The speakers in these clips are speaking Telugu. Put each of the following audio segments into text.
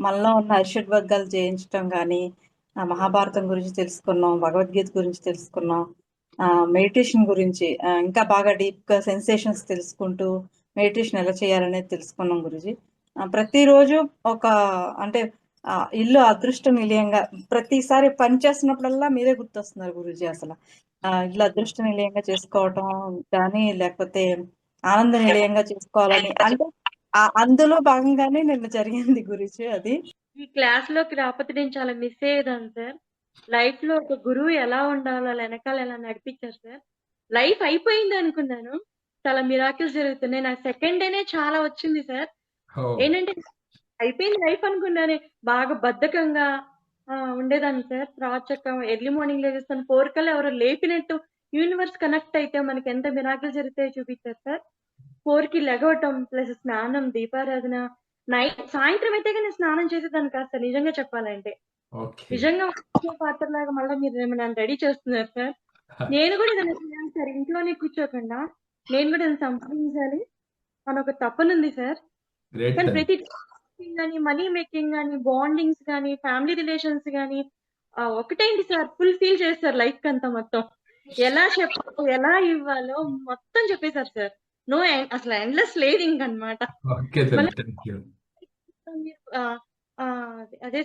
మనలో ఉన్న అరిషడ్ వర్గాలు జయించటం గానీ, ఆహ్, మహాభారతం గురించి తెలుసుకున్నాం. భగవద్గీత గురించి తెలుసుకున్నాం. మెడిటేషన్ గురించి ఇంకా బాగా డీప్‌గా సెన్సేషన్స్ తెలుసుకుంటూ మెడిటేషన్ ఎలా చేయాలనేది తెలుసుకున్నాం గురూజీ. ఆహ్, ప్రతిరోజు ఒక అంటే ఇల్లు అదృష్ట నిలయంగా ప్రతిసారి పని చేస్తున్నప్పుడల్లా మీరే గుర్తొస్తున్నారు గురూజీ అసల. ఇల్లు అదృష్ట నిలయంగా చేసుకోవటం గానీ, లేకపోతే ఆనంద నిలయంగా చేసుకోవాలని అంటే అందులో భాగంగానే నిన్న జరిగింది గురూజీ అది. ఈ క్లాస్‌లోకి రాకపోతే నేను చాలా మిస్ అయ్యేదాన్ని సార్. లైఫ్‌లో ఒక గురువు ఎలా ఉండాలో ఎనకాల ఎలా నడిపించారు సార్. లైఫ్ అయిపోయింది అనుకున్నాను. చాలా మిరాకిల్స్ జరుగుతున్నాయి. నాకు సెకండ్ డేనే చాలా వచ్చింది సార్. ఏంటంటే అయిపోయింది లైఫ్ అనుకున్నానే. బాగా బద్ధకంగా ఉండేదాన్ని సార్. చక్కగా ఎర్లీ మార్నింగ్ లెగుస్తాను. 4 కల్లా ఎవరో లేపినట్టు యూనివర్స్ కనెక్ట్ అయితే మనకి ఎంత మిరాకిల్ జరుగుతాయో చూపించారు సార్. 4కి లెగవటం ప్లస్ స్నానం, దీపారాధన నైట్ సాయంత్రం అయితే గాని స్నానం చేసేదాన్ని కాదు సార్ నిజంగా చెప్పాలంటే. నిజంగా ఒక పాత్రలాగా మళ్ళా మీరు నన్ను రెడీ చేస్తున్నారు సార్. నేను కూడా ఏదైనా చేయాలి సార్. ఇంట్లోనే కూర్చోకుండా నేను కూడా ఏదైనా సంపాదించాలి అని ఒక తపనుంది సార్. కానీ. ప్రతి గాని, మనీ మేకింగ్ గాని, బాండింగ్స్ గాని, ఫ్యామిలీ రిలేషన్స్ ఆహ్, ఒకటేంటి సార్ ఫుల్ ఫీల్ చేస్తారు లైఫ్‌కంతా మొత్తం. ఎలా చెప్పాలో, ఎలా ఇవ్వాలో మొత్తం చెప్పేసారు సార్. నో అసలు ఎండ్‌లెస్ లేదు ఇంకనమాట. Okay sir. మళ్ళీ. మీరు అదే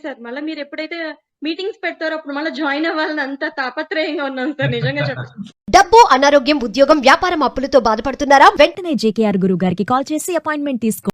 మీరెప్పుడైతే మీటింగ్స్ పెడతారో అప్పుడు మళ్ళా జాయిన్ అవ్వాలని అంత తాపత్రయంగా ఉన్నాను సార్ నిజంగా చెప్పాలంటే. డబ్బు అనారోగ్యం ఉద్యోగం వ్యాపారం అప్పులతో బాధపడుతున్నారా వెంటనే జేకేఆర్ గురువు గారికి కాల్ చేసి అపాయింట్మెంట్ తీసుకో